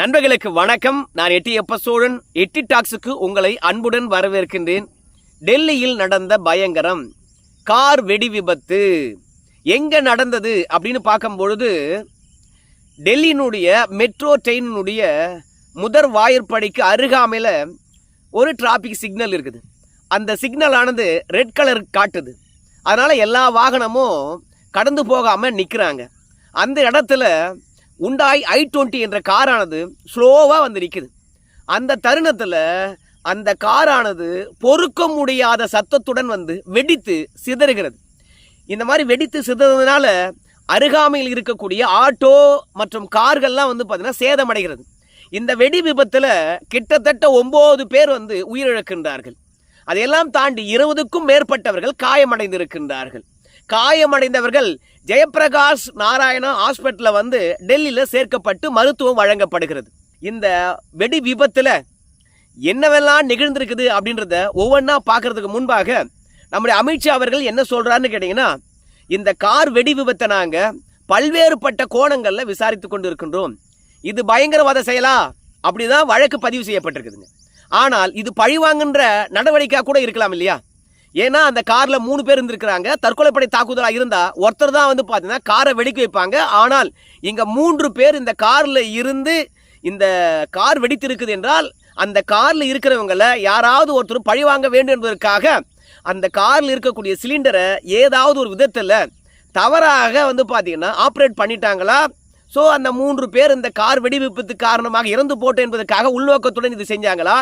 நண்பர்களுக்கு வணக்கம். நான் எட்டி எப்ப சோழன் எட்டி டாக்ஸுக்கு உங்களை அன்புடன் வரவேற்கின்றேன். டெல்லியில் நடந்த பயங்கரம். கார் வெடி விபத்து. எங்க நடந்தது அப்படின்னு பார்க்கும் பொழுது டெல்லியினுடைய மெட்ரோ ட்ரெயினுடைய முதற் வாயிற்படிக்கு அருகாமையில் ஒரு டிராஃபிக் சிக்னல் இருக்குது. அந்த சிக்னலானது ரெட் கலர் காட்டுது. அதனால் எல்லா வாகனமும் கடந்து போகாமல் நிற்கிறாங்க அந்த இடத்துல உண்டாய் ஐ டுவெண்ட்டி என்ற காரானது ஸ்லோவாக வந்து நிற்குது அந்த தருணத்தில் அந்த காரானது பொறுக்க முடியாத சத்தத்துடன் வந்து வெடித்து சிதறுகிறது. இந்த மாதிரி வெடித்து சிதறதுனால அருகாமையில் இருக்கக்கூடிய ஆட்டோ மற்றும் கார்கள்லாம் வந்து பார்த்திங்கன்னா சேதமடைகிறது. இந்த வெடி விபத்தில் கிட்டத்தட்ட ஒம்பது பேர் வந்து உயிரிழக்கின்றார்கள். அதையெல்லாம் தாண்டி இருபதுக்கும் மேற்பட்டவர்கள் காயமடைந்திருக்கின்றார்கள். காயமடைந்தவர்கள் ஜெயப்பிரகாஷ் நாராயணா ஹாஸ்பிட்டலில் வந்து டெல்லியில் சேர்க்கப்பட்டு மருத்துவம் வழங்கப்படுகிறது. இந்த வெடி விபத்தில் என்னவெல்லாம் நிகழ்ந்திருக்குது அப்படின்றத ஒவ்வொன்றா பார்க்கறதுக்கு முன்பாக நம்முடைய அமித்ஷா அவர்கள் என்ன சொல்கிறாருன்னு கேட்டிங்கன்னா இந்த கார் வெடி விபத்தை நாங்கள் பல்வேறுபட்ட கோணங்களில் விசாரித்து கொண்டு இருக்கின்றோம் இது பயங்கரவாத செயலா? அப்படிதான் வழக்கு பதிவு செய்யப்பட்டிருக்குதுங்க. ஆனால் இது பழிவாங்குன்ற நடவடிக்கையாக கூட இருக்கலாம் இல்லையா? ஏன்னா அந்த காரில் மூணு பேர் இருந்திருக்கிறாங்க. தற்கொலைப்படை தாக்குதலாக இருந்தால் ஒருத்தர் தான் வந்து பார்த்தீங்கன்னா காரை வெடிக்க வைப்பாங்க. ஆனால் இங்கே மூன்று பேர் இந்த காரில் இருந்து இந்த கார் வெடித்திருக்குது என்றால் அந்த காரில் இருக்கிறவங்கள யாராவது ஒருத்தர் பழி வாங்க வேண்டும் என்பதற்காக அந்த காரில் இருக்கக்கூடிய சிலிண்டரை ஏதாவது ஒரு விதத்தில் தவறாக வந்து பார்த்தீங்கன்னா ஆப்ரேட் பண்ணிட்டாங்களா? ஸோ அந்த மூன்று பேர் இந்த கார் வெடிவிபத்து காரணமாக இறந்து போட்டு என்பதற்காக உள்நோக்கத்துடன் இது செஞ்சாங்களா?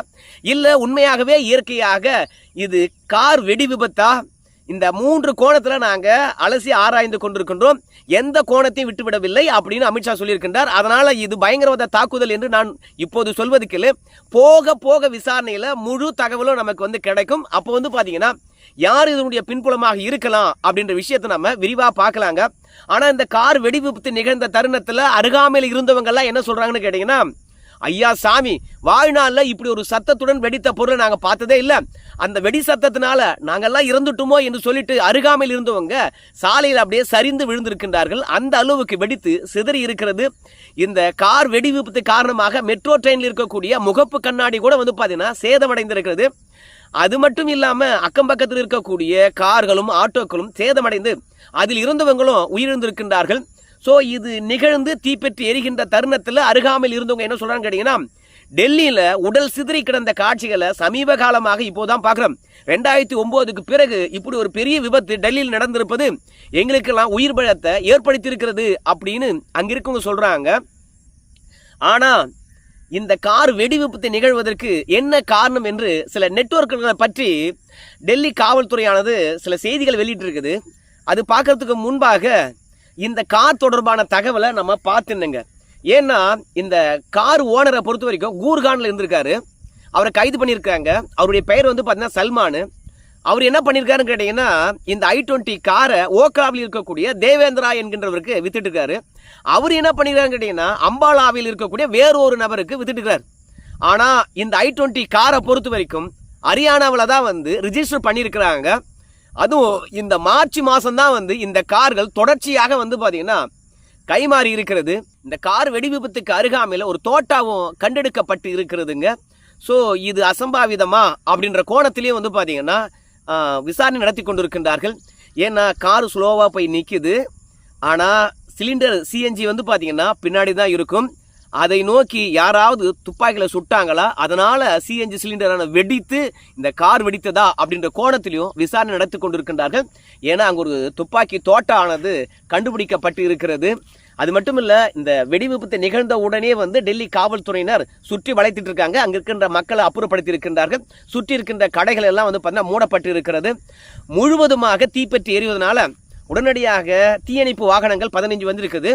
இல்லை உண்மையாகவே இயற்கையாக இது கார் வெடி விபத்தா இந்த மூன்று கோணத்தில் நாங்கள் அலசி ஆராய்ந்து கொண்டிருக்கின்றோம். எந்த கோணத்தையும் விட்டுவிடவில்லை அப்படின்னு அமித்ஷா சொல்லியிருக்கின்றார். அதனால் இது பயங்கரவாத தாக்குதல் என்று நான் இப்போது சொல்வதுக்கு போக போக விசாரணையில் முழு தகவலும் நமக்கு வந்து கிடைக்கும். அப்போ வந்து பார்த்தீங்கன்னா யார் இதனுடைய பின்புலமாக இருக்கலாம் அப்படின்ற விஷயத்தை நம்ம விரிவாக பார்க்கலாங்க. ஆனால் இந்த கார் வெடி விபத்து நிகழ்ந்த தருணத்தில் அருகாமையில் இருந்தவங்கெல்லாம் என்ன சொல்கிறாங்கன்னு கேட்டிங்கன்னா ஐயா சாமி வாழ்நாளில் இப்படி ஒரு சத்தத்துடன் வெடித்த பொருளை நாங்கள் பார்த்ததே இல்லை. அந்த வெடி சத்தத்தினால நாங்கள்லாம் இறந்துட்டுமோ என்று சொல்லிட்டு அருகாமையில் இருந்தவங்க சாலையில் அப்படியே சரிந்து விழுந்திருக்கின்றார்கள். அந்த அளவுக்கு வெடித்து சிதறி இருக்கிறது. இந்த கார் வெடி விபத்து காரணமாக மெட்ரோ ட்ரெயினில் இருக்கக்கூடிய முகப்பு கண்ணாடி கூட வந்து பார்த்தீங்கன்னா சேதமடைந்திருக்கிறது. அது மட்டும் இல்லாமல் அக்கம் பக்கத்தில் இருக்கக்கூடிய கார்களும் ஆட்டோக்களும் சேதமடைந்து அதில் இருந்தவங்களும் உயிரிழந்திருக்கின்றார்கள். ஸோ இது நிகழ்ந்து தீப்பற்றி எரிகின்ற தருணத்தில் அருகாமையில் இருந்தவங்க என்ன சொல்றாங்க கேட்டீங்கன்னா டெல்லியில் உடல் சிதறி கிடந்த காட்சிகளை சமீப காலமாக இப்போதான் பார்க்குறோம் ரெண்டாயிரத்தி ஒம்போதுக்கு பிறகு இப்படி ஒரு பெரிய விபத்து டெல்லியில் நடந்திருப்பது எங்களுக்கெல்லாம் உயிர் பழத்தை ஏற்படுத்தியிருக்கிறது அப்படின்னு அங்கிருக்கவங்க சொல்றாங்க. ஆனால் இந்த கார் வெடி விபத்து நிகழ்வதற்கு என்ன காரணம் என்று சில நெட்வொர்க்குகளை பற்றி டெல்லி காவல்துறையானது சில செய்திகள் வெளியிட்டிருக்குது. அது பார்க்கறதுக்கு முன்பாக இந்த கார் தொடர்பான தகவலை நம்ம பார்த்துனுங்க ஏன்னா இந்த கார் ஓனரை பொறுத்த வரைக்கும் கூர்கானில் இருந்திருக்காரு. அவரை கைது பண்ணியிருக்காங்க. அவருடைய பெயர் வந்து பார்த்தீங்கன்னா சல்மானு. அவர் என்ன பண்ணியிருக்காருன்னு கேட்டிங்கன்னா இந்த ஐ டுவெண்ட்டி காரை ஓக்ராவில் இருக்கக்கூடிய தேவேந்திரா என்கின்றவருக்கு வித்துட்டு இருக்காரு அவர் என்ன பண்ணியிருக்காருன்னு கேட்டிங்கன்னா அம்பாலாவில் இருக்கக்கூடிய வேறொரு நபருக்கு வித்துட்டு இருக்காரு ஆனால் இந்த ஐ டுவெண்ட்டி காரை பொறுத்த வரைக்கும் ஹரியானாவில் தான் வந்து ரிஜிஸ்டர் பண்ணியிருக்கிறாங்க அதுவும் இந்த மார்ச் மாதம்தான் வந்து இந்த கார்கள் தொடர்ச்சியாக வந்து பார்த்தீங்கன்னா கைமாறி இருக்கிறது. இந்த கார் வெடி விபத்துக்கு அருகாமையில் ஒரு தோட்டாவும் கண்டெடுக்கப்பட்டு இருக்கிறதுங்க. ஸோ இது அசம்பாவிதமா அப்படின்ற கோணத்திலேயே வந்து பார்த்தீங்கன்னா விசாரணை நடத்தி கொண்டிருக்கின்றார்கள். ஏன்னா கார் ஸ்லோவாக போய் நிற்குது ஆனால் சிலிண்டர் சிஎன்ஜி வந்து பார்த்தீங்கன்னா பின்னாடி தான் இருக்கும். அதை நோக்கி யாராவது துப்பாக்கியில் சுட்டாங்களா அதனால் சிஎன்ஜி சிலிண்டரான வெடித்து இந்த கார் வெடித்ததா அப்படின்ற கோணத்திலையும் விசாரணை நடத்தி கொண்டிருக்கின்றார்கள். ஏன்னா அங்கே ஒரு துப்பாக்கி தோட்டானது கண்டுபிடிக்கப்பட்டு இருக்கிறது அது மட்டும் இல்லை இந்த வெடிவிபத்து நிகழ்ந்த உடனே வந்து டெல்லி காவல்துறையினர் சுற்றி வளைத்துட்டு இருக்காங்க. அங்க இருக்கின்ற மக்களை அப்புறப்படுத்தி இருக்கின்றார்கள். சுற்றி இருக்கின்ற கடைகள் எல்லாம் வந்து பார்த்தீங்கன்னா மூடப்பட்டு இருக்கிறது. முழுவதுமாக தீப்பற்றி எரிவதனால உடனடியாக தீயணைப்பு வாகனங்கள் பதினஞ்சு வந்திருக்குது.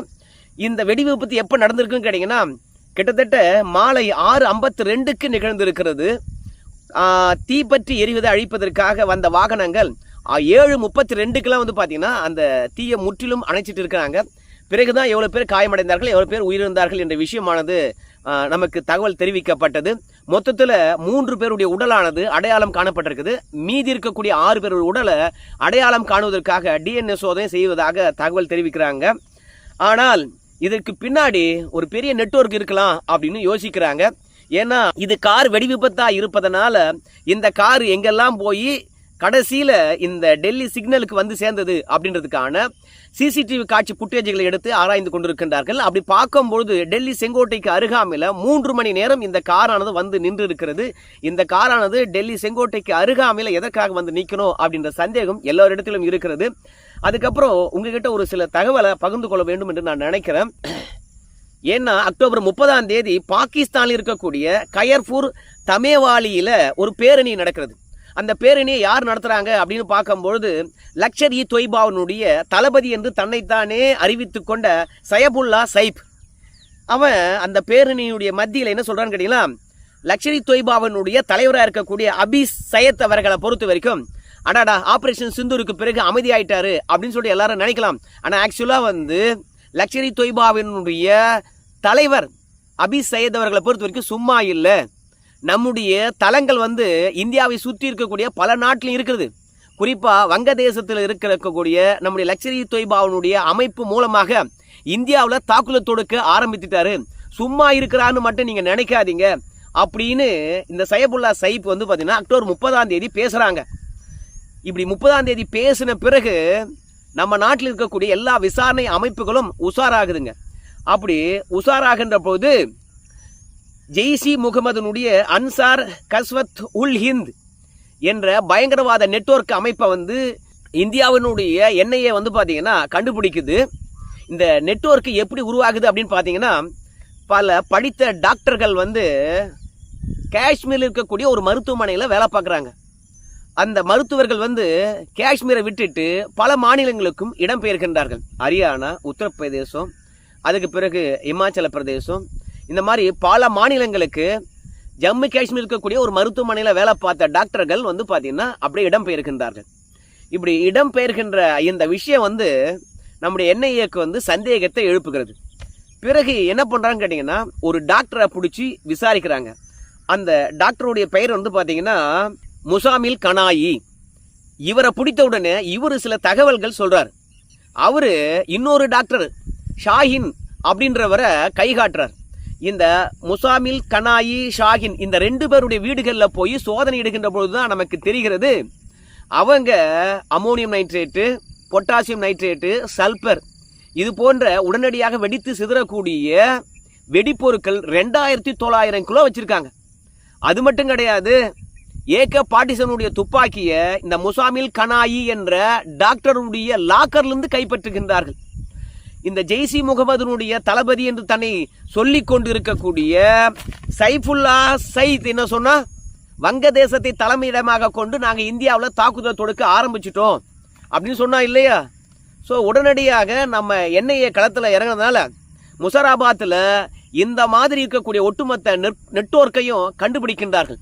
இந்த வெடி விபத்து எப்போ நடந்திருக்குன்னு கேட்டிங்கன்னா கிட்டத்தட்ட மாலை ஆறு ஐம்பத்தி ரெண்டுக்கு நிகழ்ந்திருக்கிறது தீப்பற்றி எரிவதை அழிப்பதற்காக வந்த வாகனங்கள் ஏழு முப்பத்தி ரெண்டுக்கெல்லாம் வந்து பார்த்தீங்கன்னா அந்த தீயை முற்றிலும் அணைச்சிட்டு இருக்கிறாங்க. பிறகுதான் எவ்வளோ பேர் காயமடைந்தார்கள் எவ்வளோ பேர் உயிரிழந்தார்கள் என்ற விஷயமானது நமக்கு தகவல் தெரிவிக்கப்பட்டது. மொத்தத்தில் மூன்று பேருடைய உடலானது அடையாளம் காணப்பட்டிருக்குது. மீதி இருக்கக்கூடிய ஆறு பேருடைய உடலை அடையாளம் காணுவதற்காக டிஎன்ஏ சோதனை செய்வதாக தகவல் தெரிவிக்கிறாங்க. ஆனால் இதற்கு பின்னாடி ஒரு பெரிய நெட்வொர்க் இருக்கலாம் அப்படின்னு யோசிக்கிறாங்க. ஏன்னா இது கார் வெடி விபத்தா இருப்பதனால இந்த கார் எங்கெல்லாம் போய் கடைசியில் இந்த டெல்லி சிக்னலுக்கு வந்து சேர்ந்தது அப்படின்றதுக்கான சிசிடிவி காட்சி புட்டேஜ்களை எடுத்து ஆராய்ந்து கொண்டிருக்கின்றார்கள். அப்படி பார்க்கும்பொழுது டெல்லி செங்கோட்டைக்கு அருகாமையில் மூன்று மணி நேரம் இந்த காரானது வந்து நின்று இருக்கிறது இந்த காரானது டெல்லி செங்கோட்டைக்கு அருகாமையில் எதற்காக வந்து நிற்கணும் அப்படின்ற சந்தேகம் எல்லோரிடத்திலும் இருக்கிறது. அதுக்கப்புறம் உங்ககிட்ட ஒரு சில தகவலை பகிர்ந்து கொள்ள வேண்டும் என்று நான் நினைக்கிறேன். ஏன்னா அக்டோபர் முப்பதாம் தேதி பாகிஸ்தானில் இருக்கக்கூடிய கயர்பூர் தமேவாலியில் ஒரு பேரணி நடக்கிறது. அந்த பேரணியை யார் நடத்துகிறாங்க அப்படின்னு பார்க்கும்பொழுது லக்ஷர் இ தொய்பாவனுடைய தளபதி என்று தன்னைத்தானே அறிவித்து கொண்ட சயபுல்லா சைப். அவன் அந்த பேரணியுடைய மத்தியில் என்ன சொல்கிறான்னு கேட்டீங்களா? லக்ஷரி தொய்பாவனுடைய தலைவராக இருக்கக்கூடிய அபிஸ் சையத் அவர்களை பொறுத்த வரைக்கும் அடாடா ஆப்ரேஷன் சிந்தூருக்கு பிறகு அமைதியாயிட்டாரு அப்படின்னு சொல்லி எல்லாரும் நினைக்கலாம். ஆனால் ஆக்சுவலாக வந்து லக்ஷரி தொய்பாவினுடைய தலைவர் அபிஸ் சையத் அவர்களை பொறுத்த வரைக்கும் சும்மா இல்லை. நம்முடைய தலங்கள் வந்து இந்தியாவை சுற்றி இருக்கக்கூடிய பல நாட்டிலும் இருக்குது. குறிப்பாக வங்கதேசத்தில் இருக்கக்கூடிய நம்முடைய லக்ஷரி தொய்பாவனுடைய அமைப்பு மூலமாக இந்தியாவில் தாக்குதல் தொடுக்க ஆரம்பித்துட்டாரு. சும்மா இருக்கிறான்னு மட்டும் நீங்கள் நினைக்காதீங்க. அப்படின்னு இந்த சையபுல்லா சைப் வந்து பார்த்தீங்கன்னா அக்டோபர் முப்பதாம் தேதி பேசுகிறாங்க இப்படி முப்பதாம் தேதி பேசின பிறகு நம்ம நாட்டில் இருக்கக்கூடிய எல்லா விசாரணை அமைப்புகளும் உஷாராகுதுங்க. அப்படி உஷாராகின்ற போது ஜெய்சி முகமதுனுடைய அன்சார் கஸ்வத் உல் ஹிந்த் என்ற பயங்கரவாத நெட்வொர்க் அமைப்பை வந்து இந்தியாவினுடைய எண்ணெயை வந்து பார்த்தீங்கன்னா கண்டுபிடிக்குது. இந்த நெட்வொர்க் எப்படி உருவாகுது அப்படின்னு பார்த்தீங்கன்னா பல படித்த டாக்டர்கள் வந்து காஷ்மீரில் இருக்கக்கூடிய ஒரு மருத்துவமனையில் வேலை பார்க்குறாங்க. அந்த மருத்துவர்கள் வந்து காஷ்மீரை விட்டுட்டு பல மாநிலங்களுக்கும் இடம்பெயர்கின்றார்கள். ஹரியானா உத்தரப்பிரதேசம் அதுக்கு பிறகு இமாச்சல பிரதேசம் இந்த மாதிரி பல மாநிலங்களுக்கு ஜம்மு காஷ்மீர் இருக்கக்கூடிய ஒரு மருத்துவமனையில் வேலை பார்த்த டாக்டர்கள் வந்து பார்த்தீங்கன்னா அப்படியே இடம்பெயர்கின்றார்கள். இப்படி இடம்பெயர்கின்ற இந்த விஷயம் வந்து நம்முடைய என்ஐஏக்கு வந்து சந்தேகத்தை எழுப்புகிறது. பிறகு என்ன பண்ணுறாங்கன்னு கேட்டிங்கன்னா ஒரு டாக்டரை பிடிச்சி விசாரிக்கிறாங்க. அந்த டாக்டருடைய பெயர் வந்து பார்த்தீங்கன்னா முசாமில் கனாயி. இவரை பிடித்த உடனே இவர் சில தகவல்கள் சொல்கிறார் அவர் இன்னொரு டாக்டர் ஷாஹின் அப்படின்றவரை கை காட்டுறார். இந்த முசாமில் கனாயி ஷாஹின் இந்த ரெண்டு பேருடைய வீடுகளில் போய் சோதனை எடுக்கின்ற பொழுது தான் நமக்கு தெரிகிறது. அவங்க ammonium nitrate potassium nitrate sulphur இது போன்ற உடனடியாக வெடித்து சிதறக்கூடிய வெடிப்பொருட்கள் ரெண்டாயிரத்தி தொள்ளாயிரம் கிலோ வச்சுருக்காங்க. அது மட்டும் கிடையாது ஏக பாட்டிசனுடைய துப்பாக்கியை இந்த முசாமில் கனாயி என்ற டாக்டருடைய லாக்கர்லேருந்து கைப்பற்றுகின்றார்கள். இந்த ஜெய்சி முகமதுனுடைய தளபதி என்று தன்னை சொல்லிக் கொண்டிருக்கக்கூடிய சைஃபுல்லா சைத் என்ன சொன்னா? வங்கதேசத்தை தலைமையிடமாக கொண்டு நாங்கள் இந்தியாவில் தாக்குதல் தொடுக்க ஆரம்பிச்சிட்டோம். அப்படின்னு சொன்னா இல்லையா? ஸோ உடனடியாக நம்ம எண்ணெயை களத்தில் இறங்குறதுனால முசராபாத்தில் இந்த மாதிரி இருக்கக்கூடிய ஒட்டுமொத்த நெட் நெட்வொர்க்கையும் கண்டுபிடிக்கின்றார்கள்.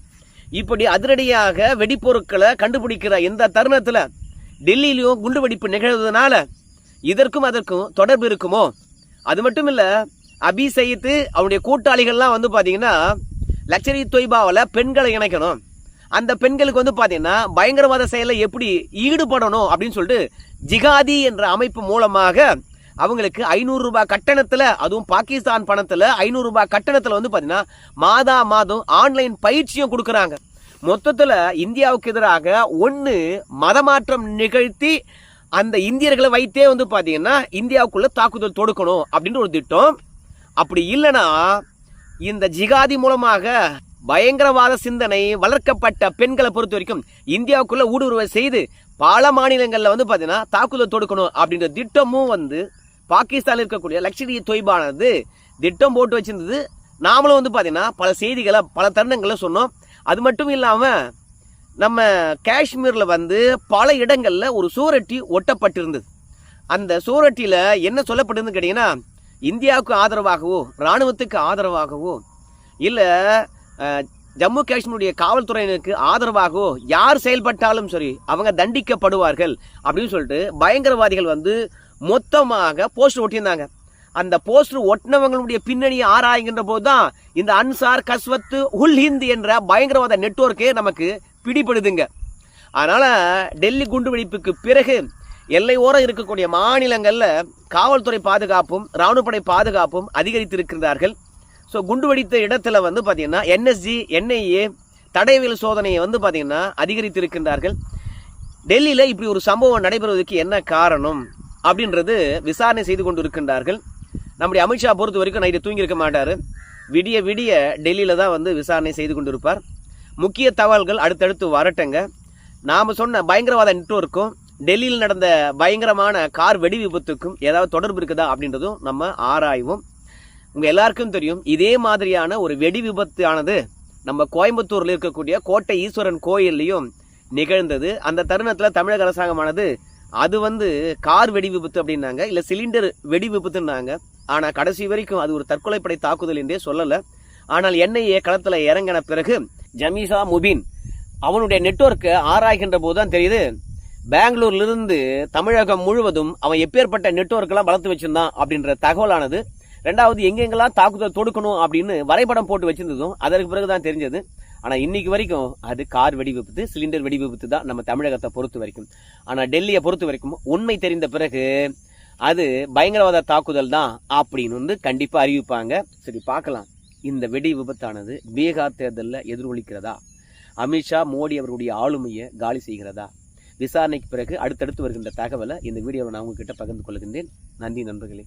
இப்படி அதிரடியாக வெடிப்பொருட்களை கண்டுபிடிக்கிற இந்த தருணத்தில் டெல்லியிலையும் குண்டுவெடிப்பு நிகழ்வதனால இதற்கும் அதற்கும் தொடர்பு இருக்குமோ? அது மட்டும் இல்லை அபி சயித்து அவனுடைய கூட்டாளிகள்லாம் வந்து பார்த்தீங்கன்னா லக்ஷரி தொய்பாவில் பெண்களை இணைக்கணும். அந்த பெண்களுக்கு வந்து பார்த்தீங்கன்னா பயங்கரவாத செயலில் எப்படி ஈடுபடணும் அப்படின்னு சொல்லிட்டு ஜிகாதி என்ற அமைப்பு மூலமாக அவங்களுக்கு ஐநூறுரூபா கட்டணத்தில் அதுவும் பாகிஸ்தான் பணத்தில் ஐநூறுரூபா கட்டணத்தில் வந்து பார்த்தீங்கன்னா மாதா மாதம் ஆன்லைன் பயிற்சியும் கொடுக்குறாங்க. மொத்தத்தில் இந்தியாவுக்கு எதிராக ஒன்று மதமாற்றம் நிகழ்த்தி அந்த இந்தியர்களை வைத்தே வந்து பார்த்தீங்கன்னா இந்தியாவுக்குள்ளே தாக்குதல் தொடுக்கணும் அப்படின்ற ஒரு திட்டம். அப்படி இல்லைன்னா இந்த ஜிகாதி மூலமாக பயங்கரவாத சிந்தனை வளர்க்கப்பட்ட பெண்களை பொறுத்த வரைக்கும் இந்தியாவுக்குள்ளே ஊடுருவ செய்து பல மாநிலங்களில் வந்து பார்த்தீங்கன்னா தாக்குதல் தொடுக்கணும் அப்படின்ற திட்டமும் வந்து பாகிஸ்தானில் இருக்கக்கூடிய லக்ஷரி தொய்பானது திட்டம் போட்டு வச்சிருந்தது. நாமளும் வந்து பார்த்தீங்கன்னா பல செய்திகளை பல தருணங்களை சொன்னோம். அது மட்டும் இல்லாமல் நம்ம காஷ்மீரில் வந்து பல இடங்களில் ஒரு சூரட்டி ஒட்டப்பட்டிருந்தது. அந்த சூரட்டியில் என்ன சொல்லப்பட்டிருந்து கேட்டிங்கன்னா இந்தியாவுக்கு ஆதரவாகவோ இராணுவத்துக்கு ஆதரவாகவோ இல்லை ஜம்மு காஷ்மீருடைய காவல்துறையினருக்கு ஆதரவாகவோ யார் செயல்பட்டாலும் சரி அவங்க தண்டிக்கப்படுவார்கள் அப்படின்னு சொல்லிட்டு பயங்கரவாதிகள் வந்து மொத்தமாக போஸ்டர் ஒட்டியிருந்தாங்க. அந்த போஸ்டர் ஒட்டினவங்களுடைய பின்னணியை ஆராய்கின்ற போது தான் இந்த அன்சார் கஸ்வத்து உல் ஹிந்த் என்ற பயங்கரவாத நெட்வொர்க்கே நமக்கு பிடிபடுதுங்க. அதனால் டெல்லி குண்டுவெடிப்புக்கு பிறகு எல்லை ஓரம் இருக்கக்கூடிய மாநிலங்களில் காவல்துறை பாதுகாப்பும் இராணுவப்படை பாதுகாப்பும் அதிகரித்திருக்கிறார்கள். ஸோ குண்டு வெடித்த இடத்துல வந்து பார்த்திங்கன்னா என்எஸ்ஜி என்ஐஏ தடைவியல் சோதனையை வந்து பார்த்தீங்கன்னா அதிகரித்திருக்கின்றார்கள். டெல்லியில் இப்படி ஒரு சம்பவம் நடைபெறுவதற்கு என்ன காரணம் அப்படின்றது விசாரணை செய்து கொண்டு இருக்கின்றார்கள் நம்முடைய அமித்ஷா பொறுத்த வரைக்கும் நைட்டு தூங்கியிருக்க மாட்டார். விடிய விடிய டெல்லியில் தான் வந்து விசாரணை செய்து கொண்டு இருப்பார் முக்கிய தகவல்கள் அடுத்தடுத்து வரட்டுங்க. நாம் சொன்ன பயங்கரவாத நெட்வொர்க்கும் டெல்லியில் நடந்த பயங்கரமான கார் வெடி விபத்துக்கும் ஏதாவது தொடர்பு இருக்குதா அப்படின்றதும் நம்ம ஆராய்வோம். உங்கள் எல்லாருக்கும் தெரியும் இதே மாதிரியான ஒரு வெடி விபத்து ஆனது நம்ம கோயம்புத்தூரில் இருக்கக்கூடிய கோட்டை ஈஸ்வரன் கோயில்லையும் நிகழ்ந்தது. அந்த தருணத்தில் தமிழக அரசாங்கமானது அது வந்து கார் வெடி விபத்து அப்படின்னாங்க இல்லை சிலிண்டர் வெடி விபத்துன்னாங்க. ஆனால் கடைசி வரைக்கும் அது ஒரு தற்கொலைப்படை தாக்குதல் என்றே சொல்லலை. ஆனால் என்ஐஏ களத்தில் இறங்கின பிறகு ஜமீசா முபின். அவனுடைய நெட்வொர்க்கை ஆராய்கின்ற போது தான் தெரியுது. பெங்களூர்லேருந்து தமிழகம் முழுவதும் அவன் எப்பேற்பட்ட நெட்ஒர்க்கெல்லாம் வளர்த்து வச்சிருந்தான் அப்படின்ற தகவலானது. ரெண்டாவது எங்கெங்கெல்லாம் தாக்குதல் தொடுக்கணும் அப்படின்னு வரைபடம் போட்டு வச்சிருந்ததும் அதற்கு பிறகு தான் தெரிஞ்சது. ஆனால் இன்னைக்கு வரைக்கும் அது கார் வெடி விபத்து சிலிண்டர் வெடி விபத்து தான் நம்ம தமிழகத்தை பொறுத்த வரைக்கும். ஆனால் டெல்லியை பொறுத்த வரைக்கும் உண்மை தெரிந்த பிறகு அது பயங்கரவாத தாக்குதல் தான் அப்படின்னு வந்து கண்டிப்பாக அறிவிப்பாங்க. சரி பார்க்கலாம். இந்த வெடி விபத்தானது பீகார் தேர்தலில் எதிரொலிக்கிறதா? அமித்ஷா மோடி அவருடைய ஆளுமையை காலி செய்கிறதா? விசாரணைக்கு பிறகு அடுத்தடுத்து வருகின்ற தகவலை இந்த வீடியோவை நான் உங்ககிட்ட பகிர்ந்து கொள்கின்றேன். நன்றி நண்பர்களே.